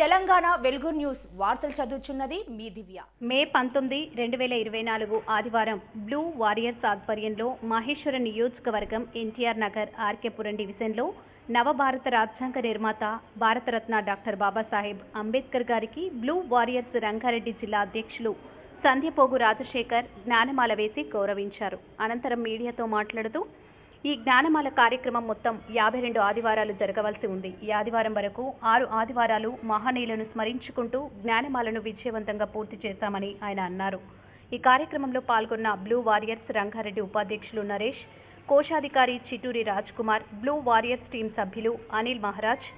తెలంగాణ వెలుగు న్యూస్ వార్తలు చదువుచున్నది మీ దివ్య. మే పంతొమ్మిది రెండు వేల ఇరవై నాలుగు ఆదివారం బ్లూ వారియర్స్ ఆధ్వర్యంలో మహేశ్వర నియోజకవర్గం ఎన్టీఆర్ నగర్ ఆర్కేపురం డివిజన్లో నవభారత రాజ్యాంగ నిర్మాత భారతరత్న డాక్టర్ బాబాసాహెబ్ అంబేద్కర్ గారికి బ్లూ వారియర్స్ రంగారెడ్డి జిల్లా అధ్యక్షులు సంధ్యపోగు రాజశేఖర్ జ్ఞానమాల వేసి గౌరవించారు. అనంతరం మీడియాతో మాట్లాడుతూ ఈ జ్ఞానమాల కార్యక్రమం మొత్తం యాభై రెండు ఆదివారాలు జరగవలసి ఉంది. ఈ ఆదివారం వరకు ఆరు ఆదివారాలు మహనీయులను స్మరించుకుంటూ జ్ఞానమాలను విజయవంతంగా పూర్తి చేశామని ఆయన అన్నారు. ఈ కార్యక్రమంలో పాల్గొన్న బ్లూ వారియర్స్ రంగారెడ్డి ఉపాధ్యక్షులు నరేష్ కోశాధికారి Chituri Raj Kumar blue warriors team సభ్యులు అనిల్ మహారాజ్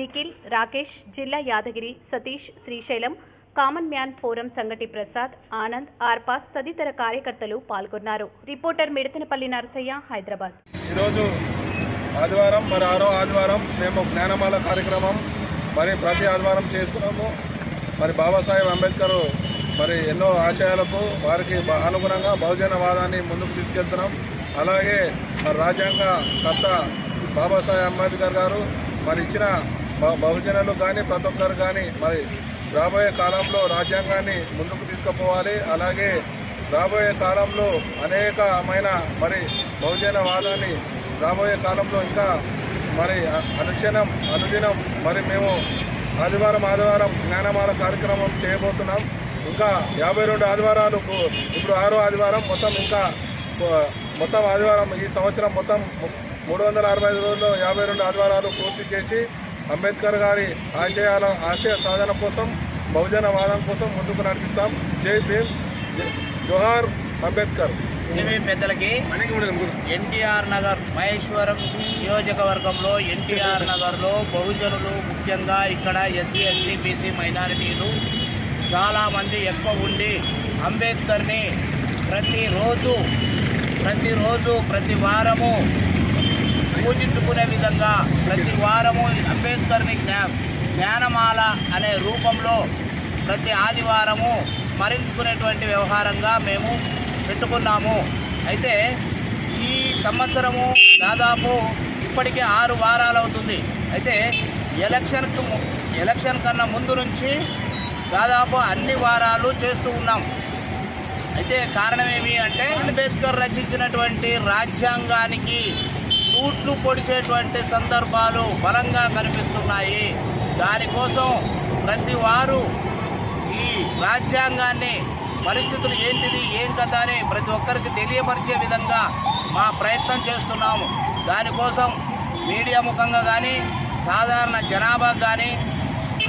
నిఖిల్ రాకేష్ జిల్లా Yadagiri Satish Srisailam common man forum Sangati Prasad Anand ఆర్పాస్ తదితర కార్యకర్తలు పాల్గొన్నారు. రిపోర్టర్ మిడతనపల్లి నరసయ్య హైదరాబాద్. ఈరోజు ఆదివారం మరి ఆరో ఆదివారం మేము జ్ఞానమాల కార్యక్రమం మరి ప్రతి ఆదివారం చేస్తున్నాము. మరి బాబాసాహెబ్ అంబేద్కర్ మరి ఎన్నో ఆశయాలకు వారికి అనుగుణంగా బహుజనవాదాన్ని ముందుకు తీసుకెళ్తున్నాం. అలాగే మరి రాజ్యాంగ కర్త బాబాసాహెబ్ అంబేద్కర్ గారు మరి ఇచ్చిన బహుజనులు కానీ ప్రతి ఒక్కరు కానీ మరి రాబోయే కాలంలో రాజ్యాంగాన్ని ముందుకు తీసుకుపోవాలి. అలాగే రాబోయే కాలంలో అనేకమైన మరి బహుజనవాదాన్ని రాబోయే కాలంలో ఇంకా మరి అనుక్షణం అనుదినం మరి మేము ఆదివారం ఆదివారం జ్ఞానమాల కార్యక్రమం చేయబోతున్నాం. ఇంకా యాభై రెండు ఆదివారాలు ఇప్పుడు ఆరో ఆదివారం మొత్తం ఇంకా మొత్తం ఆదివారం ఈ సంవత్సరం మొత్తం మూడు వందల అరవై ఐదు రోజుల్లో యాభై రెండు ఆదివారాలు పూర్తి చేసి అంబేద్కర్ గారి ఆశయాల ఆశయ సాధన కోసం బహుజన వాదం కోసం ముందుకు నడిపిస్తాం. జై భీమ్ జోహార్ అంబేద్కర్. పెద్దలకి ఎన్టీఆర్ నగర్ మహేశ్వరం నియోజకవర్గంలో ఎన్టీఆర్ నగర్లో బహుజనులు ముఖ్యంగా ఇక్కడ ఎస్సీ ఎస్టీ బీసీ మైనారిటీలు చాలామంది ఎక్కువ ఉండి అంబేద్కర్ని ప్రతిరోజు ప్రతిరోజు ప్రతి వారము పూజించుకునే విధంగా ప్రతి వారము అంబేద్కర్ని జ్ఞా జ్ఞానమాల అనే రూపంలో ప్రతి ఆదివారము స్మరించుకునేటువంటి వ్యవహారంగా మేము పెట్టుకున్నాము. అయితే ఈ సంవత్సరము దాదాపు ఇప్పటికే ఆరు వారాలు అవుతుంది అయితే ఎలక్షన్కు ఎలక్షన్ కన్నా ముందు నుంచి దాదాపు అన్ని వారాలు చేస్తూ ఉన్నాం. అయితే కారణం ఏమి అంటే అంబేద్కర్ రచించినటువంటి రాజ్యాంగానికి సూట్లు పొడిచేటువంటి సందర్భాలు బలంగా కనిపిస్తున్నాయి. దానికోసం ప్రతి వారు ఈ రాజ్యాంగాన్ని పరిస్థితులు ఏంటిది ఏం కథ అని ప్రతి ఒక్కరికి తెలియపరిచే విధంగా మా ప్రయత్నం చేస్తున్నాము. దానికోసం మీడియా ముఖంగా కానీ సాధారణ జనాభా కానీ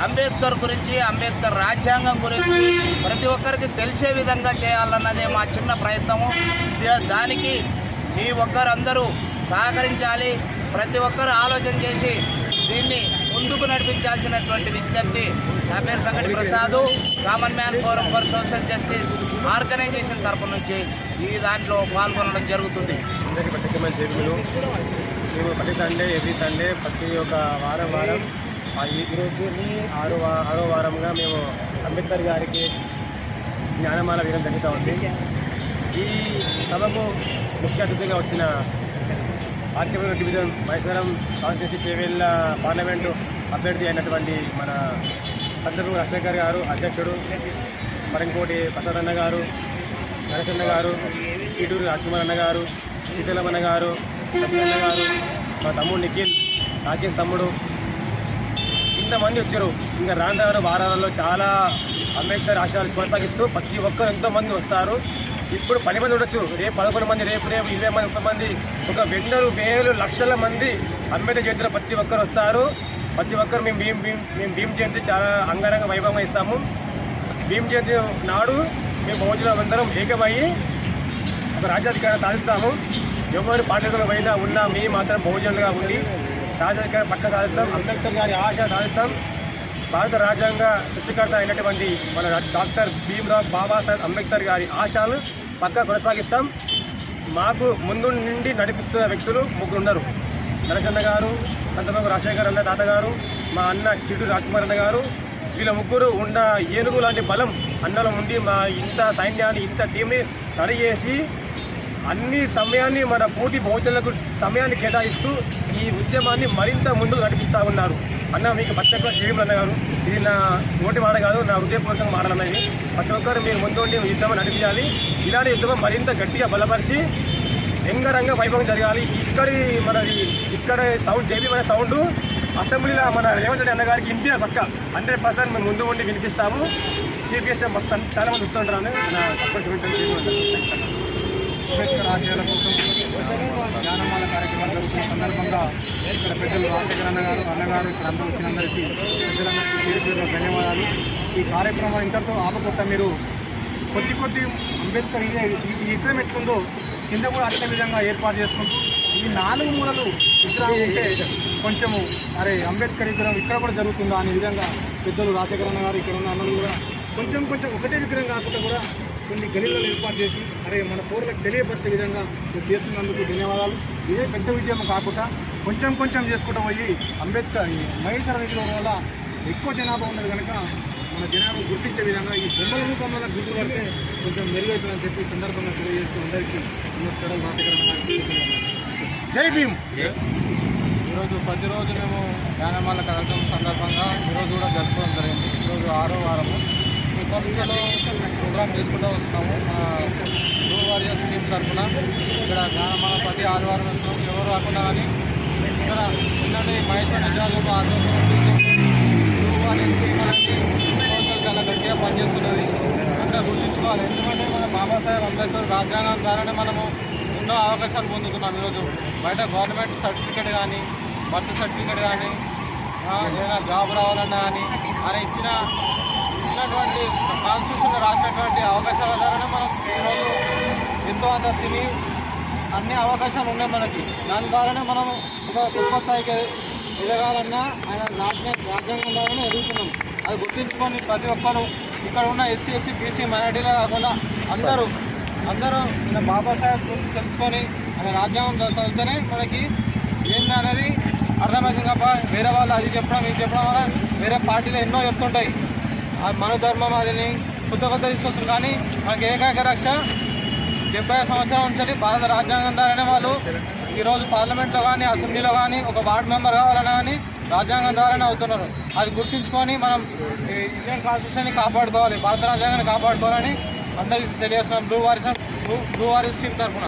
అంబేద్కర్ గురించి అంబేద్కర్ రాజ్యాంగం గురించి ప్రతి ఒక్కరికి తెలిసే విధంగా చేయాలన్నదే మా చిన్న ప్రయత్నము. దానికి మీ ఒక్కరందరూ సహకరించాలి. ప్రతి ఒక్కరు ఆలోచన చేసి దీన్ని ముందుకు నడిపించాల్సినటువంటి విజ్ఞప్తి నా పేరు Sangati Prasad common man forum for social justice organisation తరపు నుంచి ఈ దాంట్లో పాల్గొనడం జరుగుతుంది. మేము ప్రతి సండే ఎవ్రీ సండే ప్రతి ఒక్క వారం వారం ఆ ఈ రోజు ఆరో ఆరో వారంగా మేము అంబేద్కర్ గారికి జ్ఞానమాల వేయడం జరుగుతూ ఉంది. ఈ సభకు ముఖ్య అతిథిగా వచ్చిన RK Puram division Maheshwaram constituency Chevella parliament అభ్యర్థి అయినటువంటి మన సందర్భం రాజశేఖర్ గారు అధ్యక్షుడు మరి ఇంకోటి ప్రసాద్ అన్న గారు నరసన్న గారు చీటూరు రాజ్కుమార్ అన్న గారు శ్రీశైలం అన్న గారు సత్యన్న గారు మా తమ్ముడు నిఖిల్ రాకేష్ తమ్ముడు. ఇంతమంది వచ్చారు. ఇంకా రాను వారాలలో చాలా అంబేద్కర్ ఆశయాలు కొనసాగిస్తూ ప్రతి ఒక్కరు ఎంతోమంది వస్తారు. ఇప్పుడు పది మంది ఉండొచ్చు. రేపు పదకొండు మంది రేపు రేపు ఇరవై మంది ముప్పై మంది ఒక వెన్నలు వేలు లక్షల మంది అంబేద్కర్ జయంతిలో ప్రతి ఒక్కరు వస్తారు. ప్రతి ఒక్కరు మేము భీమ్ భీమ్ మేము భీమ్ జయంతి చాలా అంగరంగ వైభవంగా ఇస్తాము. భీమ్ జయంతి నాడు మేము భోజనం అందరం ఏకమయ్యి ఒక రాజ్యాధికారం సాధిస్తాము. ఎవరు పార్టీలో పోయినా ఉన్నా మేము మాత్రం బహుజనులుగా ఉండి రాజ్యాధికారం పక్క సాధిస్తాం. అంబేద్కర్ గారి ఆశ సాధిస్తాం. భారత రాజ్యాంగ సృష్టికర్త అయినటువంటి మన డాక్టర్ భీమ్రావ్ బాబాసాహెబ్ అంబేద్కర్ గారి ఆశలు పక్క కొనసాగిస్తాం. మాకు ముందు నుండి నడిపిస్తున్న వ్యక్తులు ముగ్గురు ఉన్నారు. నరసన్న గారు సంతబాబు రాజశేఖర్ అన్న తాతగారు మా అన్న చిడు రాజ్కుమార్ అన్న గారు వీళ్ళ ముగ్గురు ఉన్న ఏనుగు లాంటి బలం అన్నలో ఉండి మా ఇంత సైన్యాన్ని ఇంత టీంని తడి చేసి అన్ని సమయాన్ని మన పూర్తి బహుజనులకు సమయాన్ని కేటాయిస్తూ ఈ ఉద్యమాన్ని మరింత ముందుకు నడిపిస్తూ ఉన్నారు. అన్న మీకు ప్రతి ఒక్కరు శ్రీములు అన్న గారు ఇది నా నోటి మాట కాదు నా హృదయపూర్వకంగా మాటలన్నది ప్రతి ఒక్కరు మీరు ముందుండి ఈ యుద్ధం నడిపించాలి. ఇలాంటి యుద్ధం మరింత గట్టిగా బలపరిచి రంగరంగ వైభవం జరగాలి. ఇక్కడి మనది ఇక్కడ సౌండ్ జేబీ మన సౌండ్ అసెంబ్లీలో మన రేవంత్ రెడ్డి అన్న గారికి పక్క హండ్రెడ్ పర్సెంట్ మేము ముందు ఉండి వినిపిస్తాము. చీఫ్ గెస్ట్ మస్తు చాలా మంది వస్తుంటారు నా అంబేద్కర్ ఆశయాల కోసం జ్ఞానమాల కార్యక్రమం జరుగుతున్న సందర్భంగా ఇక్కడ పెద్దలు రాజశేఖర్ అన్నగారు అన్నగారు ఇక్కడ అందరూ వచ్చినందరికీ ప్రజలందరికీ పేరు పేరున ధన్యవాదాలు. ఈ కార్యక్రమం ఇంతటితో ఆపకుండా మీరు. కొద్ది కొద్ది అంబేద్కర్ ఇదే ఈ విగ్రహం ఎట్లుందో కింద కూడా అట్లే విధంగా ఏర్పాటు చేసుకుంటూ ఈ నాలుగు మూలలు విగ్రహం ఉంటే కొంచెము అరే అంబేద్కర్ విగ్రహం ఇక్కడ కూడా జరుగుతుందా అనే విధంగా పెద్దలు రాజశేఖర అన్న గారు ఇక్కడ ఉన్న అన్నలు కూడా కొంచెం కొంచెం ఒకటే విగ్రహం కాకుండా కూడా కొన్ని గలీలను ఏర్పాటు చేసి అరే మన పౌరులకు తెలియపరిచే విధంగా మీరు చేస్తున్నందుకు ధన్యవాదాలు. ఇదే పెద్ద విజయం కాకుండా కొంచెం కొంచెం చేసుకుంటూ పోయి అంబేద్కర్ ఈ మహేశ్వర నిధుల వల్ల ఎక్కువ జనాభా ఉన్నది కనుక మన జనాభా గుర్తించే విధంగా ఈ బొమ్మల రూపంలో గుర్తు పడితే కొంచెం మెరుగవుతుందని చెప్పి సందర్భంగా తెలియజేస్తూ అందరికీ నమస్కారం రాజశేఖర జై భీమ్! ఈరోజు ప్రతిరోజు మేము జ్ఞానమాల కలగడం సందర్భంగా ఈరోజు కూడా జరుపుకోవడం జరిగింది. ఈరోజు ఆరో వారము. ఈ ప్రోగ్రామ్ చేసుకుంటూ వస్తున్నాము. మన బ్లూ వారియర్స్ టీం తరఫున ఇక్కడ మన ప్రతి ఆదివారం వస్తున్నాం. ఎవరు రాకుండా కానీ ఇక్కడ ఉన్నటువంటి మహేశ్వర నిజాలు ఆధ్వర్యంలో బ్లూ వారియర్స్ టీం అనేది చాలా గట్టిగా పనిచేస్తున్నది. అంటే గుర్తించుకోవాలి. ఎందుకంటే మన బాబాసాహెబ్ అంబేద్కర్ రాజ్యాంగం ద్వారానే మనము ఎన్నో అవకాశాలు పొందుతున్నాం ఈరోజు. బయట గవర్నమెంట్ సర్టిఫికేట్ కానీ బర్త్ సర్టిఫికేట్ కానీ ఏదైనా జాబ్ రావాలన్నా కానీ ఆయన ఇచ్చిన ఇచ్చినటువంటి కాన్స్టిట్యూషన్ రాసినటువంటి అవకాశాల ద్వారానే మనం ఈరోజు ఎంతో అంత తిని అన్ని అవకాశాలు ఉన్నాయి మనకి. దాని ద్వారానే మనం ఒక గొప్ప స్థాయికి ఎదగాలన్నా ఆయన రాజ్యాంగ రాజ్యాంగం ద్వారానే ఎదుగుతున్నాం. అది గుర్తించుకొని ప్రతి ఒక్కరు ఇక్కడ ఉన్న ఎస్సీ ఎస్సీ బీసీ మైనార్టీలే కాకుండా అందరూ అందరూ మన బాబాసాహెబ్ గురించి తెలుసుకొని ఆయన రాజ్యాంగం చదివితేనే మనకి ఏంటి అనేది అర్థమవుతుంది తప్ప వేరే వాళ్ళు అది చెప్పడం ఇది చెప్పడం వల్ల వేరే పార్టీలు ఎన్నో చెప్తుంటాయి. మన ధర్మం అదిని కొత్త కొత్త తీసుకొస్తారు కానీ మనకి ఏకైక రక్ష డెబ్బై సంవత్సరాల నుంచి భారత రాజ్యాంగం ద్వారానే వాళ్ళు ఈరోజు పార్లమెంట్లో కానీ అసెంబ్లీలో కానీ ఒక వార్డు మెంబర్ కావాలన్నా కానీ రాజ్యాంగం ద్వారానే అవుతున్నారు. అది గుర్తుంచుకొని మనం ఇండియన్ కాన్స్టిట్యూషన్ని కాపాడుకోవాలి భారత రాజ్యాంగాన్ని కాపాడుకోవాలని అందరికీ తెలియజేస్తున్నాం. Blue warriors blue warriors team తరఫున.